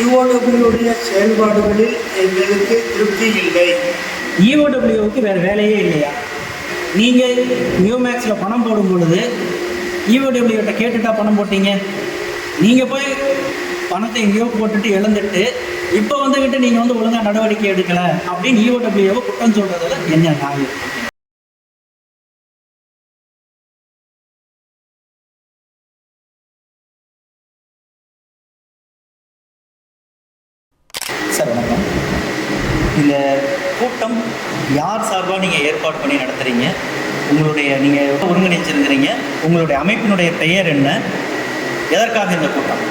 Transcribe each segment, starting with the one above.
யுஓடபிள்யூடைய செயல்பாடுகளில் எங்களுக்கு திருப்தி இல்லை. இஓடபிள்யூவுக்கு வேறு வேலையே இல்லையா? நீங்கள் நியூமேக்ஸில் பணம் போடும் பொழுது இஓடபிள்யூட்ட கேட்டுட்டா பணம் போட்டீங்க? நீங்கள் போய் பணத்தை எங்கேயோ போட்டுட்டு எழுந்துட்டு இப்போ வந்துக்கிட்டு நீங்கள் வந்து ஒழுங்காக நடவடிக்கை எடுக்கலை அப்படின்னு இஓடபிள்யூவை குற்றம் சொல்கிறதுல என்ன நியாயம்? சார் வணக்கம். இந்த கூட்டம் யார் சார்பாக நீங்கள் ஏற்பாடு பண்ணி நடத்துகிறீங்க உங்களுடைய நீங்கள் ஒருங்கிணைச்சிருக்கிறீங்க? உங்களுடைய அமைப்பினுடைய பெயர் என்ன? எதற்காக இந்த கூட்டம்?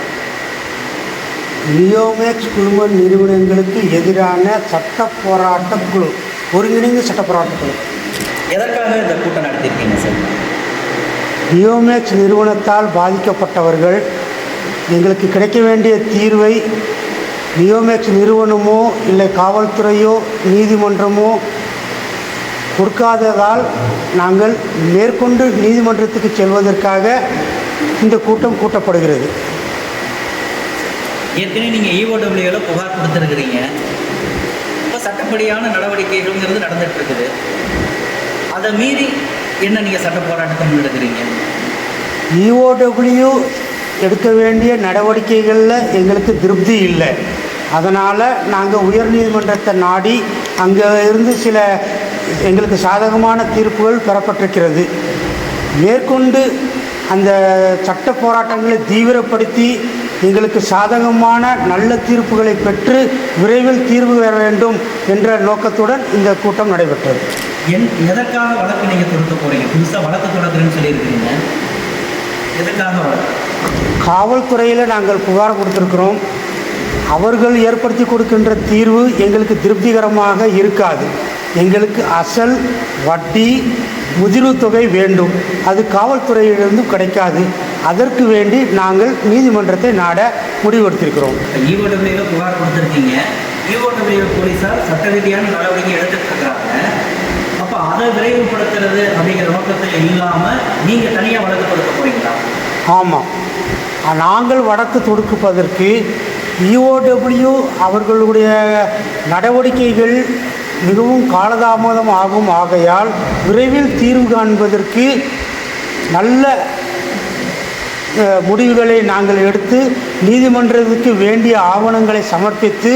நியோமேக்ஸ் குழும நிறுவனங்களுக்கு எதிரான சட்ட போராட்ட குழு ஒருங்கிணைந்த சட்ட போராட்ட குழு. எதற்காக இந்த கூட்டம் நடத்தியிருக்கீங்க சார்? நியோமேக்ஸ் நிறுவனத்தால் பாதிக்கப்பட்டவர்கள் எங்களுக்கு கிடைக்க வேண்டிய தீர்வை நியோமேக்ஸ் நிறுவனமோ இல்லை காவல்துறையோ நீதிமன்றமோ கொடுக்காததால் நாங்கள் மேற்கொண்டு நீதிமன்றத்துக்கு செல்வதற்காக இந்த கூட்டம் கூட்டப்படுகிறது. ஏற்கனவே நீங்கள் இஓடபிள்யூவில் புகார் கொடுத்துருக்குறீங்க. இப்போ சட்டப்படியான நடவடிக்கைகள்ங்கிறது நடந்துட்டு இருக்குது அதை மீறி என்ன நீங்கள் சட்ட போராட்டத்தை முன்னெடுக்கிறீங்க? இஓடபிள்யூ எடுக்க வேண்டிய நடவடிக்கைகளில் எங்களுக்கு திருப்தி இல்லை. அதனால் நாங்கள் உயர்நீதிமன்றத்தை நாடி அங்கே இருந்து சில எங்களுக்கு சாதகமான தீர்ப்புகள் பெறப்பட்டிருக்கிறது. மேற்கொண்டு அந்த சட்ட போராட்டங்களை தீவிரப்படுத்தி எங்களுக்கு சாதகமான நல்ல தீர்ப்புகளை பெற்று விரைவில் தீர்வு பெற வேண்டும் என்ற நோக்கத்துடன் இந்த கூட்டம் நடைபெற்றது. என் எதற்காக வழக்கு நீங்கள் தொடுக்க போகிறீங்க புதுசாக வழக்கு தொடக்குறேன்னு சொல்லியிருக்கிறீங்க. எதற்காக வழக்கு? காவல்துறையில் நாங்கள் புகார் கொடுத்துருக்குறோம். அவர்கள் ஏற்படுத்தி கொடுக்கின்ற தீர்வு எங்களுக்கு திருப்திகரமாக இருக்காது. எங்களுக்கு அசல் வட்டி முதிர்வு தொகை வேண்டும். அது காவல்துறையிலிருந்தும் கிடைக்காது. அதற்கு வேண்டி நாங்கள் நீதிமன்றத்தை நாட முடிவெடுத்திருக்கிறோம். இப்போ புகார் கொடுத்துருக்கீங்க. இஓடபிள்யூ போலீஸார் சட்ட ரீதியான நடவடிக்கை எடுத்துட்டு இருக்காங்க அப்போ அதை விரைவுபடுத்துறது அப்படிங்கிற நோக்கத்தில் இல்லாமல் நீங்கள் தனியாக வழக்கு போகிறீங்களா போறீங்களா? ஆமாம் நாங்கள் வழக்கு தொடுப்பதற்கு இஓடபிள்யூ அவர்களுடைய நடவடிக்கைகள் மிகவும் காலதாமதம் ஆகும். ஆகையால் விரைவில் தீர்வு காண்பதற்கு நல்ல முடிவுகளை நாங்கள் எடுத்து நீதிமன்றத்துக்கு வேண்டிய ஆவணங்களை சமர்ப்பித்து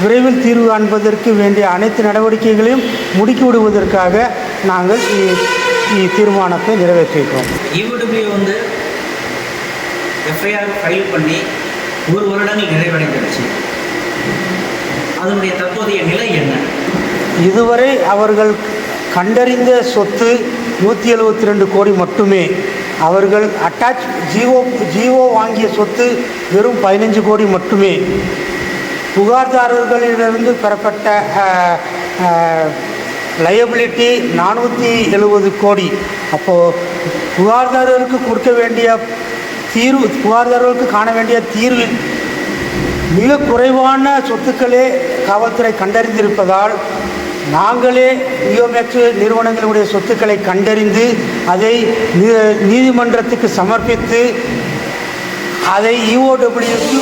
விரைவில் தீர்வு காண்பதற்கு வேண்டிய அனைத்து நடவடிக்கைகளையும் முடுக்கி விடுவதற்காக நாங்கள் தீர்மானத்தை நிறைவேற்றியிருக்கிறோம் வந்து எஃப்ஐஆர் ஃபைல் பண்ணி ஒரு வருடங்கள் நிறைவடைந்துடுச்சு. அதனுடைய தற்போதைய நிலை என்ன? இதுவரை அவர்கள் கண்டறிந்த சொத்து நூற்றி எழுபத்தி ரெண்டு கோடி மட்டுமே. அவர்கள் அட்டாச் ஜிஓ ஜிஓ வாங்கிய சொத்து வெறும் பதினஞ்சு கோடி மட்டுமே. புகார்தாரர்களிடமிருந்து பெறப்பட்ட லயபிலிட்டி நானூற்றி எழுபது கோடி. அப்போது புகார்தாரருக்கு கொடுக்க வேண்டிய தீர்வு புகார்தாரர்களுக்கு காண வேண்டிய தீர்வு. மிக குறைவான சொத்துக்களே காவல்துறை கண்டறிந்திருப்பதால் நாங்களே நியோமேக்ஸ் நிறுவனங்களுடைய சொத்துக்களை கண்டறிந்து அதை நீ- நீதிமன்றத்துக்கு சமர்ப்பித்து அதை E இஓடபிள்யூக்கு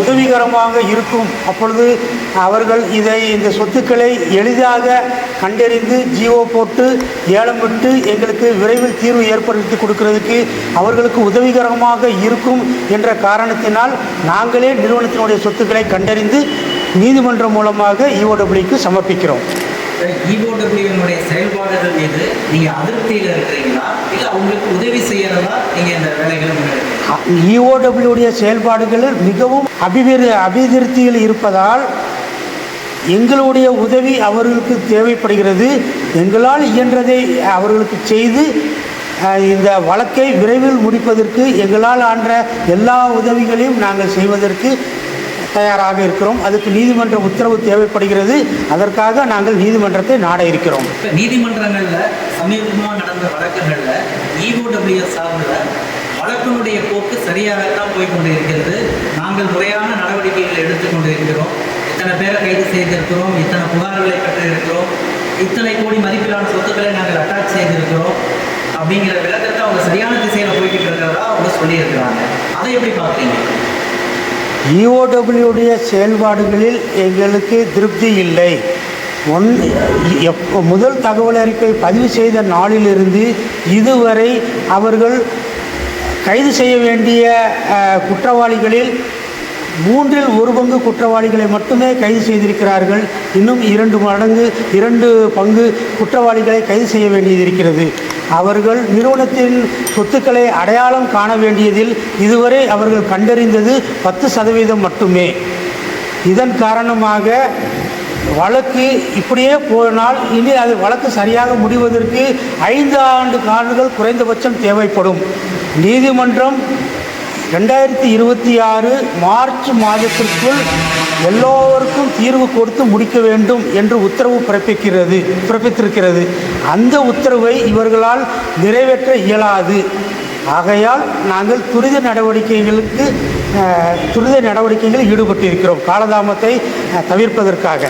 உதவிகரமாக இருக்கும் அப்பொழுது அவர்கள் இதை இந்த சொத்துக்களை எளிதாக கண்டறிந்து ஜிஓ போட்டு ஏலம் விட்டு எங்களுக்கு விரைவில் தீர்வு ஏற்படுத்தி கொடுக்கறதுக்கு அவர்களுக்கு உதவிகரமாக இருக்கும் என்ற காரணத்தினால் நாங்களே நிறுவனத்தினுடைய சொத்துக்களை கண்டறிந்து நீதிமன்றம் மூலமாக இஓடபிள்யூக்கு சமர்ப்பிக்கிறோம். இஓடபிள்யூனுடைய செயல்பாடுகள் மீது நீங்கள் அதிருப்தியில் இருக்கிறீங்களா? இல்லை அவங்களுக்கு உதவி செய்யறதா நீங்கள் இந்த வேலைகளை இஓடபிள்யூடைய செயல்பாடுகளில் மிகவும் அபிவிரு அபிவிருத்தியில் இருப்பதால் எங்களுடைய உதவி அவர்களுக்கு தேவைப்படுகிறது. எங்களால் இயன்றதை அவர்களுக்கு செய்து இந்த வழக்கை விரைவில் முடிப்பதற்கு எங்களால் ஆன்ற எல்லா உதவிகளையும் நாங்கள் செய்வதற்கு தயாராக இருக்கிறோம். அதுக்கு நீதிமன்ற உத்தரவு தேவைப்படுகிறது. அதற்காக நாங்கள் நீதிமன்றத்தை நாட இருக்கிறோம். நீதிமன்றங்களில் சமீபமாக நடந்த வழக்குகளில் இஓடபிள்யூ சார்பில் வழக்கினுடைய போக்கு சரியாகத்தான் போய் கொண்டிருக்கிறது. நாங்கள் முறையான நடவடிக்கைகளை எடுத்துக்கொண்டு இருக்கிறோம் இத்தனை பேரை கைது செய்திருக்கிறோம். இத்தனை புகார்களை பெற்றிருக்கிறோம். இத்தனை கோடி மதிப்பிலான சொத்துக்களை நாங்கள் அட்டாச் செய்திருக்கிறோம். அப்படிங்கிற விளக்கத்தை அவங்க சரியான திசையில் போய்கிட்டு இருக்கிறதா அவங்க சொல்லியிருக்கிறாங்க. அதை எப்படி பார்க்குறீங்க? இஓடபிள்யூடைய செயல்பாடுகளில் எங்களுக்கு திருப்தி இல்லை. ஒன் எப்போ முதல் தகவல் அறிக்கை பதிவு செய்த நாளிலிருந்து இதுவரை அவர்கள் கைது செய்ய வேண்டிய குற்றவாளிகளில் மூன்றில் ஒரு பங்கு குற்றவாளிகளை மட்டுமே கைது செய்திருக்கிறார்கள். இன்னும் இரண்டு மடங்கு இரண்டு பங்கு குற்றவாளிகளை கைது செய்ய வேண்டியது அவர்கள் நிறுவனத்தின் சொத்துக்களை அடையாளம் காண வேண்டியதில் இதுவரை அவர்கள் கண்டறிந்தது பத்து சதவீதம் மட்டுமே. இதன் காரணமாக வழக்கு இப்படியே போனால் இனி அது வழக்கு சரியாக முடிவதற்கு ஐந்து ஆண்டு காலங்கள் குறைந்தபட்சம் தேவைப்படும். நீதிமன்றம் ரெண்டாயிரத்தி இருபத்தி ஆறு மார்ச் மாதத்திற்குள் எல்லோருக்கும் தீர்வு கொடுத்து முடிக்க வேண்டும் என்று உத்தரவு பிறப்பிக்கிறது பிறப்பித்திருக்கிறது. அந்த உத்தரவை இவர்களால் நிறைவேற்ற இயலாது. ஆகையால் நாங்கள் துரித நடவடிக்கைகளுக்கு துரித நடவடிக்கைகளில் ஈடுபட்டிருக்கிறோம். காலதாமத்தை அஹ், தவிர்ப்பதற்காக.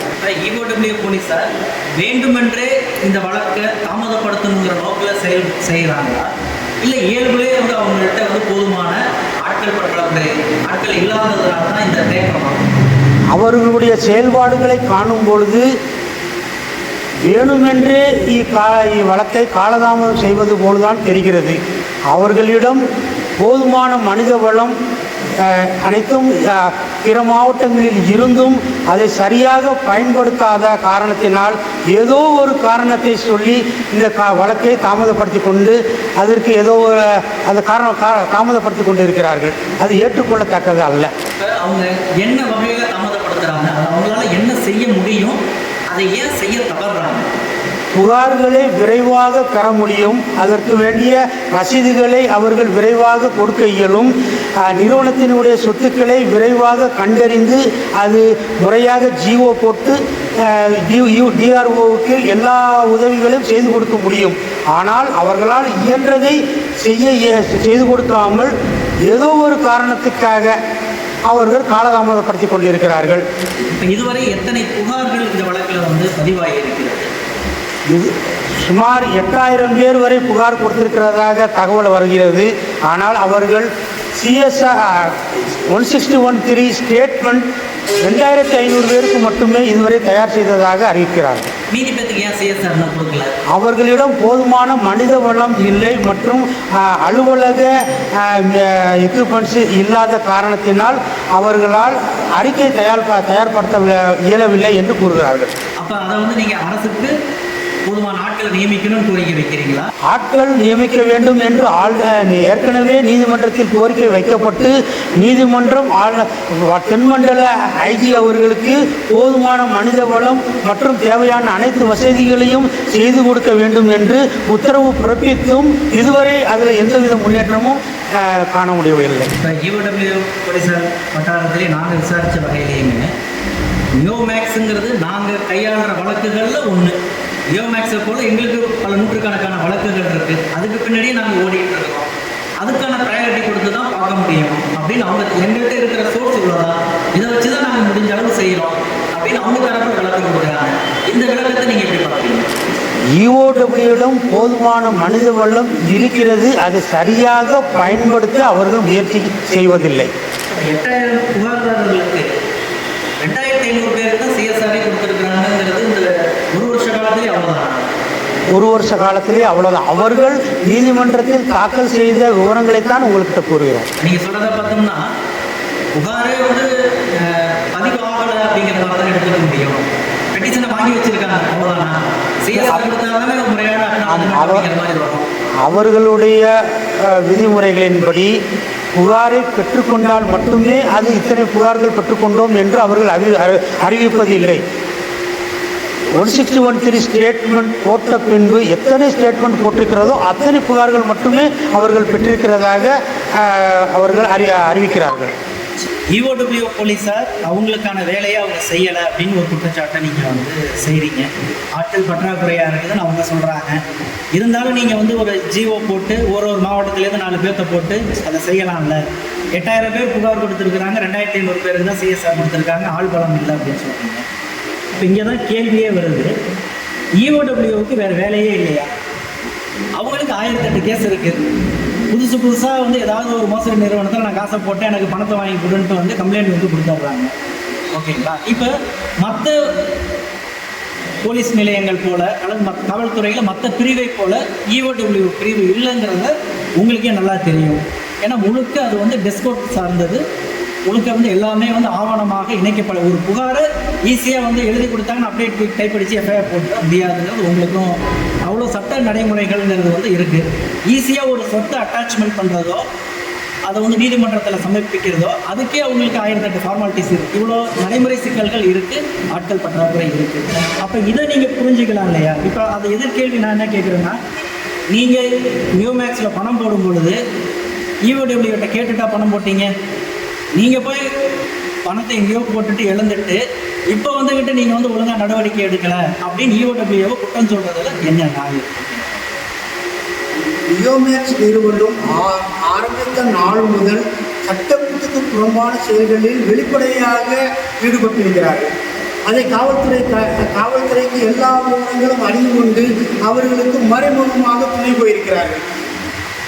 இஓடபிள்யூ போலீஸார் வேண்டுமென்றே இந்த வழக்கை தாமதப்படுத்தணுங்கிற நோக்கில் செயல் செய்கிறாங்களா இல்லை இயல்புலே வந்து அவங்கள்ட்ட வந்து போதுமான ஆட்கள் பற்றாக்குறை ஆட்கள் இல்லாததுனால தான் இந்த தேக்கமா அவர்களுடைய செயல்பாடுகளை காணும் பொழுது வேணுமென்றே இக்கா இவ்வழக்கை காலதாமதம் செய்வது போல்தான் தெரிகிறது. அவர்களிடம் போதுமான மனித வளம் அனைத்தும் பிற மாவட்டங்களில் இருந்தும் அதை சரியாக பயன்படுத்தாத காரணத்தினால் ஏதோ ஒரு காரணத்தை சொல்லி இந்த கா வழக்கை தாமதப்படுத்தி கொண்டு அதற்கு ஏதோ ஒரு அந்த காரணம் கா தாமதப்படுத்தி கொண்டு இருக்கிறார்கள் அது ஏற்றுக்கொள்ளத்தக்கது அல்ல. அவங்க என்ன வகையில் தாமதப்படுத்துகிறாங்க அவங்களால என்ன செய்ய முடியும்? அதை ஏன் செய்ய புகார்களை விரைவாக பெற முடியும். அதற்கு வேண்டிய ரசீதுகளை அவர்கள் விரைவாக கொடுக்க இயலும். நிறுவனத்தினுடைய சொத்துக்களை விரைவாக கண்டறிந்து அது முறையாக ஜிஓ போட்டு டிஆர்ஓவுக்கு எல்லா உதவிகளையும் செய்து கொடுக்க முடியும். ஆனால் அவர்களால் இயன்றதை செய்ய செய்து கொடுக்காமல் ஏதோ ஒரு காரணத்துக்காக அவர்கள் காலதாமதப்படுத்தி கொண்டிருக்கிறார்கள். இதுவரை எத்தனை புகார்கள் இந்த வழக்கில் வந்து பதிவாகி இருக்கிறது சுமார் எட்டாயிரம் பேர் வரை புகார் கொடுத்திருக்கிறதாக தகவல் வருகிறது. ஆனால் அவர்கள் CSR one sixty one three statement ரெண்டாயிரத்தி ஐநூறு பேருக்கு மட்டுமே இதுவரை தயார் செய்ததாக அறிவிக்கிறார்கள். அவர்களிடம் போதுமான மனித வளம் இல்லை மற்றும் அலுவலக எக்யூப்மெண்ட்ஸ் இல்லாத காரணத்தினால் அவர்களால் அறிக்கை தயார் தயார்படுத்த இயலவில்லை என்று கூறுகிறார்கள். அப்போ அதை வந்து நீங்கள் அரசுக்கு போதுமான ஆட்களை நியமிக்கணும்னு கோரிக்கை வைக்கிறீங்களா? ஆட்கள் நியமிக்க வேண்டும் என்று ஏற்கனவே நீதிமன்றத்தில் கோரிக்கை வைக்கப்பட்டு நீதிமன்றம் தென்மண்டல ஐஜி அவர்களுக்கு போதுமான மனித வளம் மற்றும் தேவையான அனைத்து வசதிகளையும் செய்து கொடுக்க வேண்டும் என்று உத்தரவு பிறப்பித்தும் இதுவரை அதில் எந்தவித முன்னேற்றமும் காண முடியவில்லை. யூடபிள்யூ போலீஸார் வட்டாரத்திலே நாங்கள் விசாரித்த வகையிலேயுமே நியோமேக்ஸுங்கிறது நாங்கள் கையாளுற வழக்குகளில் ஒன்று நியோமேக்ஸை போல எங்களுக்கு பல நூற்றுக்கணக்கான வழக்குகள் இருக்குது அதுக்கு பின்னாடியே நாங்கள் ஓடிட்டு இருக்கோம். அதுக்கான ப்ரையாரிட்டி கொடுத்து தான் பார்க்க முடியும். அப்படின்னு அவங்க எங்கள்கிட்ட இருக்கிற சோர்ஸ் இவ்வளோதான் இதை வச்சு தான் நாங்கள் முடிஞ்ச அளவு செய்கிறோம் அப்படின்னு அவங்க தரப்பு விளக்கம் கொடுக்குறாங்க. இந்த விளக்கத்தை நீங்கள் எப்படி பார்க்குறீங்க இஓடபிள்யூடம் போதுமான மனித வளம் இருக்கிறது. அதை சரியாக பயன்படுத்த அவர்கள் முயற்சி செய்வதில்லை. எட்டாயிரம் புகார்தாரர்களுக்கு ரெண்டாயிரத்தி ஐநூறு பேருக்கு தான் சிஎஸ்ஆரே கொடுத்துருக்குறாங்கிறது இந்த ஒரு வருஷ காலத்திலே அவ்வளோதான் ஒரு வருஷ காலத்திலே அவ்வளவுதான் அவர்கள் நீதிமன்றத்தில் தாக்கல் செய்த விவரங்களைத்தான் உங்கள்கிட்ட கூறுகிறோம். நீங்கள் சொல்கிறத பார்த்தோம்னா புகாரே வந்து பதிவு ஆகலை அப்படிங்கிற மாதிரி தான் எடுத்துக்க முடியும். பெட்டிஷனை வாங்கி வச்சிருக்காங்க அவ்வளோதானா அவர்களுடைய விதிமுறைகளின்படி புகாரை பெற்றுக்கொண்டால் மட்டுமே அது இத்தனை புகார்கள் பெற்றுக்கொண்டோம் என்று அவர்கள் அறி அறி- அறிவிப்பதில்லை. One sixty one three statement போட்ட பின்பு எத்தனை ஸ்டேட்மெண்ட் போட்டிருக்கிறதோ அத்தனை புகார்கள் மட்டுமே அவர்கள் பெற்றிருக்கிறதாக அவர்கள் அறி அறிவிக்கிறார்கள். இஓடபிள்யூ போலீஸார் அவங்களுக்கான வேலையை அவங்க செய்யலை அப்படின்னு ஒரு குற்றச்சாட்டை நீங்கள் வந்து செய்கிறீங்க ஆட்கள் பற்றாக்குறையாக இருக்குதுன்னு அவங்க சொல்கிறாங்க இருந்தாலும் நீங்கள் வந்து ஒரு ஜிஓ போட்டு ஒரு ஒரு மாவட்டத்துலேருந்து நாலு பேர்த்த போட்டு அதை செய்யலாம்ல. எட்டாயிரம் பேர் புகார் கொடுத்துருக்குறாங்க ரெண்டாயிரத்தி ஐநூறு பேருக்கு தான் சிஎஸ்ஆர் கொடுத்துருக்காங்க ஆள் பலம் இல்லை அப்படின்னு சொல்கிறீங்க இப்போ இங்கே தான் கேள்வியே வருது. இஓடபிள்யூவுக்கு வேறு வேலையே இல்லையா? அவங்களுக்கு ஆயிரத்தெட்டு கேஸ் இருக்குது புதுசு புதுசாக வந்து ஏதாவது ஒரு மோசடி நிறுவனத்தில் நான் காசை போட்டு எனக்கு பணத்தை வாங்கி கொடுன்ட்டு வந்து கம்ப்ளைண்ட் வந்து கொடுத்துட்றாங்க. ஓகேங்களா? இப்போ மற்ற போலீஸ் நிலையங்கள் போல் அல்லது மத் காவல்துறையில் மற்ற பிரிவை போல் இஓடபிள்யூ பிரிவு இல்லைங்கிறத உங்களுக்கே நல்லா தெரியும். ஏன்னா முழுக்க அது வந்து டெஸ்கோட் சார்ந்தது. முழுக்க வந்து எல்லாமே வந்து ஆவணமாக இணைக்கப்பட ஒரு புகார் ஈஸியாக வந்து எழுதி கொடுத்தாங்கன்னு அப்படியே டைப் அடித்து எஃப்ஐஆர் போட்டு முடியாதுங்கிறது உங்களுக்கும் அவ்வளோ சட்ட நடைமுறைகள்ங்கிறது வந்து இருக்குது ஈஸியாக ஒரு சொத்தை அட்டாச்மெண்ட் பண்ணுறதோ அதை வந்து நீதிமன்றத்தில் சமர்ப்பிக்கிறதோ அதுக்கே அவங்களுக்கு ஆயிரத்தெட்டு ஃபார்மாலிட்டிஸ் இருக்குது இவ்வளோ நடைமுறை சிக்கல்கள் இருக்குது ஆட்கள் பற்றாக்குறை இருக்குது அப்போ இதை நீங்கள் புரிஞ்சுக்கலாம் இல்லையா? இப்போ அதை எதிர்கேள்வி நான் என்ன கேட்குறேன்னா நீங்கள் நியூமேக்ஸில் பணம் போடும் பொழுது E இஓடபிள்யூட்ட கேட்டுட்டா பணம் போட்டீங்க? நீங்கள் போய் பணத்தை எங்கேயோ போட்டுட்டு எழுந்துட்டு இப்போ வந்துக்கிட்டு நீங்கள் வந்து ஒழுங்காக நடவடிக்கை எடுக்கலை அப்படின்னு E குற்றம் சொல்கிறதுல என்ன நாள் நியோமேக்ஸ் நிறுவனம் ஆ- ஆரம்பித்த நாள் முதல் சட்டத்திற்கு புறம்பான செயல்களில் வெளிப்படையாக ஈடுபட்டிருக்கிறார்கள். அதை காவல்துறை காவல்துறைக்கு எல்லா மூலங்களும் அறிந்து கொண்டு அவர்களுக்கு மறைமுகமாக துணை போயிருக்கிறார்கள்.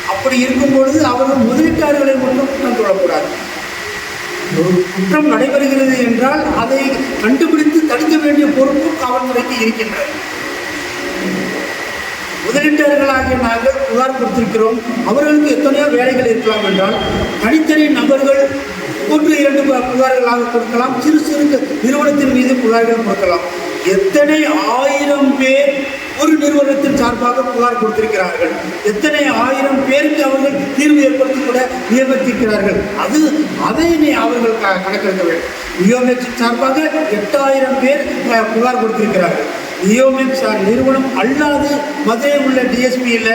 அப்படி இருக்கும் பொழுது அவர்கள் முதலீட்டாளர்களை மட்டும் குற்றம் சொல்லக்கூடாது. ஒரு குற்றம் நடைபெறுகிறது என்றால் அதை கண்டுபிடித்து தடுக்க வேண்டிய பொறுப்பும் காவல்துறைக்கு இருக்கின்றது. முதலீட்டாளர்களாகிய நாங்கள் புகார் கொடுத்திருக்கிறோம். அவர்களுக்கு எத்தனையோ வேலைகள் இருக்கலாம் என்றால் தனித்தனி நபர்கள் ஒன்று இரண்டு புகார்களாக கொடுக்கலாம். சிறு சிறு நிறுவனத்தின் மீது புகார்கள் கொடுக்கலாம். எத்தனை ஆயிரம் பேர் ஒரு நிறுவனத்தின் சார்பாக புகார் கொடுத்திருக்கிறார்கள். எத்தனை ஆயிரம் பேருக்கு அவர்கள் தீர்வு ஏற்படுத்தி கூட நியமித்திருக்கிறார்கள்? அது அதை அவர்கள் க- கணக்கெடுக்க வேண்டும். நியோமெக்ஸ் சார்பாக எட்டாயிரம் பேர் புகார் கொடுத்திருக்கிறார்கள். நியோமெக்ஸ் நிறுவனம் அல்லாது மதுரை உள்ள டிஎஸ்பியில்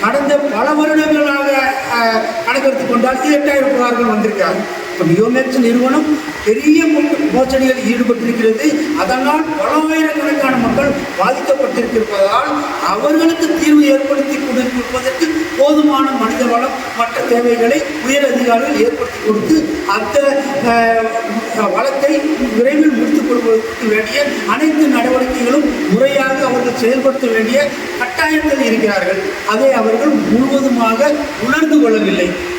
கடந்த பல வருடங்களாக அஹ், கணக்கெடுத்து கொண்டால் எட்டாயிரம் புகார்கள் வந்திருக்காங்க இப்போ நியோமேக்ஸ் நிறுவனம் பெரிய மோ- மோசடிகளில் ஈடுபட்டிருக்கிறது. அதனால் பல ஆயிரக்கணக்கான மக்கள் பாதிக்கப்பட்டிருப்பதால் அவர்களுக்கு தீர்வு ஏற்படுத்தி கொடுப்பதற்கு போதுமான மனித வளம் மற்ற தேவைகளை உயர் அதிகாரிகள் ஏற்படுத்தி கொடுத்து அந்த வளத்தை விரைவில் முடித்துக் கொள்வதற்கு வேண்டிய அனைத்து நடவடிக்கைகளும் முறையாக அவர்கள் செயல்படுத்த வேண்டிய கட்டாயத்தில் இருக்கிறார்கள். அதை அவர்கள் முழுவதுமாக உணர்ந்து கொள்ளவில்லை.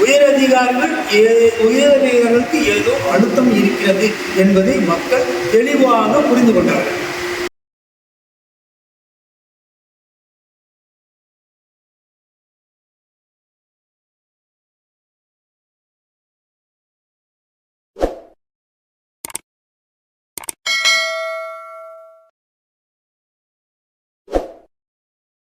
உயரதிகாரிகள் ஏ- உயரதிகாரிகளுக்கு ஏதோ அழுத்தம் இருக்கிறது என்பதை மக்கள் தெளிவாக புரிந்து கொண்டார்கள்.